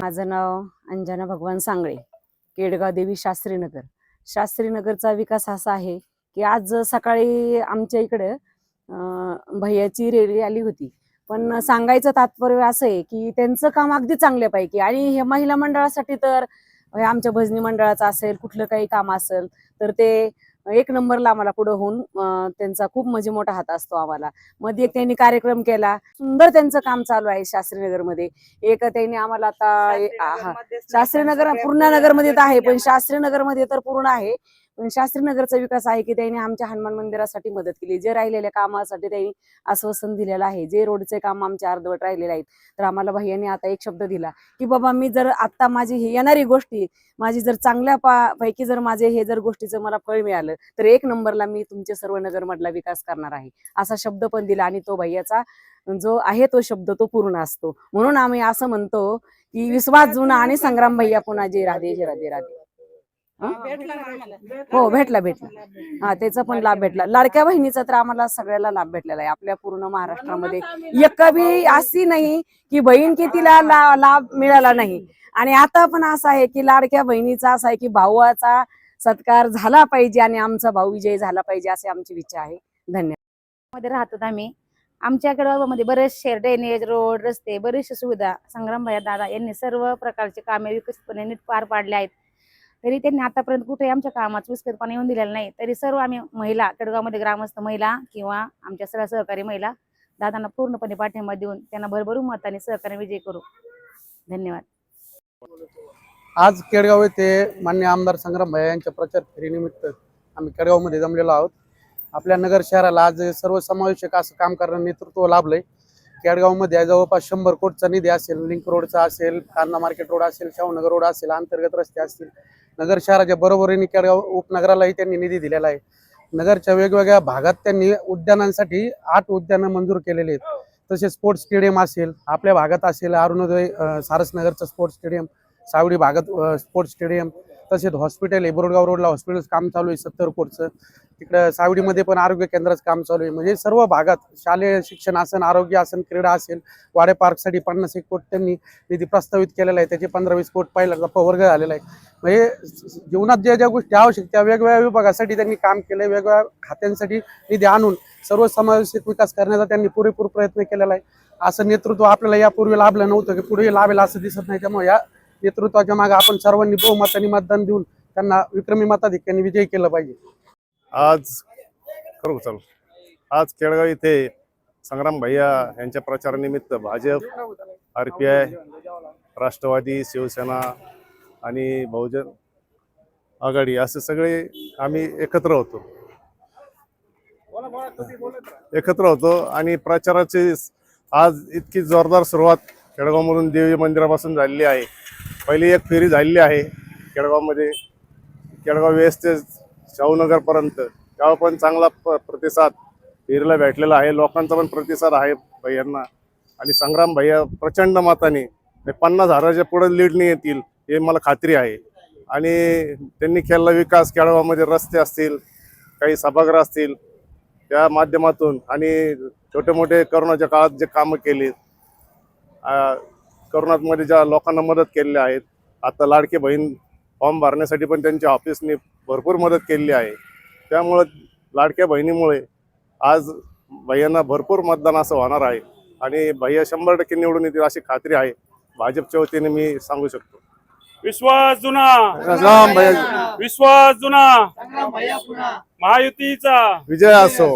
माझं नाव अंजना भगवान सांगळे केडगाव देवी शास्त्रीनगर. शास्त्रीनगरचा विकास असा आहे की आज सकाळी आमच्या इकडे भैयाची रॅली आली होती. पण सांगायचं तात्पर्य असं आहे की त्यांचं काम अगदी चांगल्यापैकी आणि हे महिला मंडळासाठी तर आमच्या भजनी मंडळाचं असेल कुठलं काही काम असेल तर ते एक नंबरला आम्हाला पुढं होऊन त्यांचा खूप म्हणजे मोठा हात असतो आम्हाला. मध्ये एक त्यांनी कार्यक्रम केला. सुंदर त्यांचं काम चालू आहे शास्त्रीनगरमध्ये. एक त्यांनी आम्हाला आता शास्त्रीनगर पूर्ण नगरमध्ये तर आहे पण शास्त्रीनगरमध्ये तर पूर्ण आहे. शास्त्रीनगरचा विकास आहे की त्यांनी आमच्या हनुमान मंदिरासाठी मदत केली. जे राहिलेल्या कामासाठी त्यांनी आश्वासन दिलेलं आहे. जे रोडचे काम आमचे अर्धवट राहिलेले आहेत. तर आम्हाला भैयाने आता एक शब्द दिला की बाबा मी जर आता माझी ही येणारी गोष्टी माझी जर चांगल्या पैकी जर माझे हे जर गोष्टीचं मला फळ मिळालं तर एक नंबरला मी तुमचे सर्व नगर मधला विकास करणार आहे. असा शब्द पण दिला आणि तो भैयाचा जो आहे तो शब्द तो पूर्ण असतो. म्हणून आम्ही असं म्हणतो की विश्वास जुना आणि संग्राम भैया पुन्हा जे राधे जे राधे राधे. हं? हो भेटला भेटला हा त्याचा पण लाभ भेटला. लाडक्या बहिणीचा तर आम्हाला सगळ्याला लाभ भेटलेला आहे. आपल्या पूर्ण महाराष्ट्रामध्ये एक बी अशी नाही की बहीण कितीला ला- लाभ मिळाला नाही. आणि आता पण असं आहे की लाडक्या बहिणीचा असा आहे की भावाचा सत्कार झाला पाहिजे आणि आमचा भाऊ विजय झाला पाहिजे अशी आमची इच्छा आहे. धन्यवाद. मध्ये राहतो आम्ही. आमच्याकडं मध्ये बरेचसे ड्रेनेज रोड रस्ते बरेचशे सुविधा संग्रामभाई दादा यांनी सर्व प्रकारचे कामे विकसितपणे नीट पार पाडले आहेत. तरी त्यांनी आतापर्यंत कुठे आमच्या कामात विस्कळीतपणा येऊन दिलेला नाही. तरी सर्व आम्ही महिला केडगावमध्ये ग्रामस्थ महिला किंवा आमच्या सर्व सहकारी महिला दादांना पूर्णपणे पाठिंबा देऊन त्यांना भरभरून मताने सहकार्य विजय करू. धन्यवाद. आज केडगाव येथे मान्य आमदार संग्राम भैया यांच्या प्रचार फेरीनिमित्त आम्ही केडगावमध्ये जमलेलो आहोत. आपल्या नगर शहराला आज सर्वसमावेशक असं काम करणारं नेतृत्व लाभलंय. केडगावमध्ये जवळपास शंभर कोटचा निधी असेल. लिंक रोडचा असेल कांदा मार्केट रोड असेल शाहूनगर रोड असेल अंतर्गत रस्ते असतील. नगर शहराच्या बरोबरीने केडगाव उपनगरालाही त्यांनी निधी दिलेला आहे. नगरच्या वेगवेगळ्या भागात त्यांनी उद्यानांसाठी आठ उद्यानं मंजूर केलेली आहेत. तसेच स्पोर्ट्स स्टेडियम असेल आपल्या भागात असेल अरुणोदय सारसनगरचं स्पोर्ट्स स्टेडियम सावडी भागात स्पोर्ट्स स्टेडियम तसेच हॉस्पिटल आहे. बोरगाव रोडला हॉस्पिटल काम चालू आहे सत्तर कोटचं. तिकडं सावडीमध्ये पण आरोग्य केंद्राचं काम चालू आहे. म्हणजे सर्व भागात शालेय शिक्षण असेल आरोग्य असेल क्रीडा असेल वाडे पार्कसाठी पन्नास एक कोट त्यांनी निधी प्रस्तावित केलेला आहे. त्याचे पंधरा वीस कोट पहिला वर्ग झालेला आहे. म्हणजे जीवनात ज्या ज्या गोष्टी आवश्यक त्या वेगवेगळ्या विभागासाठी त्यांनी काम केले वेगवेगळ्या खात्यांसाठी निधी आणून सर्व समावेशित विकास करण्याचा त्यांनी पुरेपूर प्रयत्न केलेला आहे. असं नेतृत्व आपल्याला यापूर्वी लाभलं नव्हतं की पुढे लाभेल असं दिसत नाही. त्यामुळे या नेतृत्वाच्या मागे आपण सर्वांनी बहुमताने मतदान देऊन त्यांना विक्रमी मताधिक्याने विजयी केलं पाहिजे. आज करू चालू? आज केळगाव इथे संग्राम भैया यांच्या प्रचारानिमित्त Bhajap R P I Rashtrawadi Shivsena आणि बहुजन आघाडी असे सगळे आम्ही एकत्र होतो. एकत्र होतो आणि प्रचाराची आज इतकी जोरदार सुरुवात केळगावमधून देवी मंदिरापासून झालेली आहे. पहिली एक फेरी झालेली आहे केळगावमध्ये. केळगाव वेस्ट ते शाहूनगरपर्यंत. त्यावर पण चांगला प- प्रतिसाद फेरीला भेटलेला आहे. लोकांचा पण प्रतिसाद आहे भैयांना. आणि संग्राम भैया प्रचंड मताने पन्नास हजाराच्या पुढे लीडने येतील हे मला खात्री आहे. आणि त्यांनी केलेला विकास केळगावमध्ये रस्ते असतील काही सभागृह असतील त्या माध्यमातून आणि छोटे मोठे करोनाच्या काळात जे कामं केली करोनामध्ये ज्या लोकांना मदत केलेली आहेत आता लाडके बहीण फॉर्म भरण्यासाठी पण त्यांच्या ऑफिसने भरपूर मदत केलेली आहे. त्यामुळं लाडक्या बहिणीमुळे आज भैयांना भरपूर मतदान असं होणार आहे आणि भैया शंभर टक्के निवडून येतील अशी खात्री आहे. भाजपच्या वतीने मी सांगू शकतो. विश्वास जुना. राम भैया. विश्वास जुना. महायुतीचा. विजय असो.